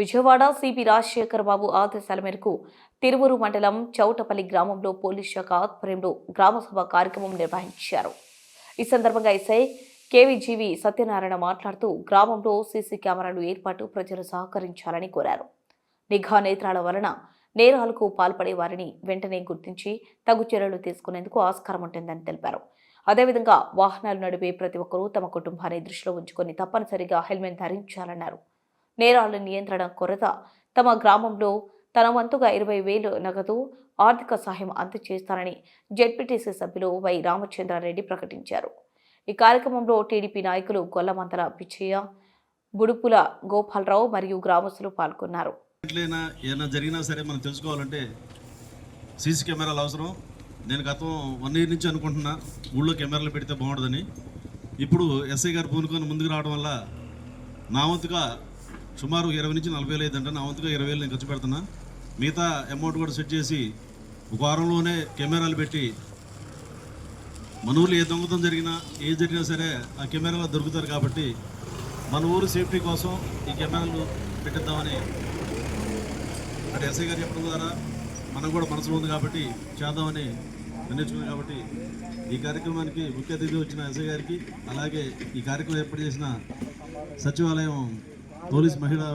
Vijayawada CP Rajasekhar బాబు ఆదేశాల మేరకు తిరువురు మండలం చౌటపల్లి గ్రామంలో పోలీస్ శాఖ ఆధ్వర్యంలో గ్రామసభ కార్యక్రమం నిర్వహించారు. ఈ సందర్భంగా ఎస్ఐ కేవీజీవి సత్యనారాయణ మాట్లాడుతూ గ్రామంలో సీసీ కెమెరాలు ఏర్పాటు ప్రజలు సహకరించాలని కోరారు. నిఘా నేత్రాల వలన నేరాలకు పాల్పడే వారిని వెంటనే గుర్తించి తగు చర్యలు తీసుకునేందుకు ఆస్కారం ఉంటుందని తెలిపారు. అదేవిధంగా వాహనాలు నడిపే ప్రతి ఒక్కరూ తమ కుటుంబాన్ని దృష్టిలో ఉంచుకొని తప్పనిసరిగా హెల్మెట్ ధరించాలన్నారు. నేరాల నియంత్రణ కొరత. తమ గ్రామంలో తన వంతుగా ఇరవై వేలు నగదు ఆర్థిక సహాయం అందజేస్తారని జెడ్పీటీసీ సభ్యులు వై రామచంద్రారెడ్డి ప్రకటించారు. ఈ కార్యక్రమంలో టీడీపీ నాయకులు గొల్లమంతల పిచ్చయ్య బుడుపుల గోపాలరావు మరియు గ్రామస్తులు పాల్గొన్నారు. ఏదైనా జరిగినా సరే మనం తెలుసుకోవాలంటే సీసీ కెమెరాలు అవసరం. నేను గతం వన్ ఇయర్ నుంచి అనుకుంటున్నా ఊళ్ళో కెమెరాలు పెడితే బాగుంటుందని ఇప్పుడు ఎస్ఐ గారు పూనుకొని ముందుకు రావడం వల్ల నా వంతుగా సుమారు ఇరవై నుంచి నలభై వేలు అయిందంటే నా వంతుగా ఇరవై వేలు నేను ఖర్చు పెడుతున్నా. మిగతా అమౌంట్ కూడా సెట్ చేసి ఒక వారంలోనే కెమెరాలు పెట్టి మన ఊర్లో ఏ దొంగతనం జరిగినా ఏ జరిగినా సరే ఆ కెమెరాలో దొరుకుతారు కాబట్టి మన ఊరు సేఫ్టీ కోసం ఈ కెమెరాలు పెట్టిద్దామని అటు ఎస్ఐ గారు చెప్పడం ద్వారా మనకు కూడా మనసు ఉంది కాబట్టి చేద్దామని నిర్ణయించుకున్నాం కాబట్టి ఈ కార్యక్రమానికి ముఖ్య అతిథి వచ్చిన ఎస్ఐ గారికి అలాగే ఈ కార్యక్రమం ఏర్పాటు చేసిన సచివాలయం పోలీస్ మహిళా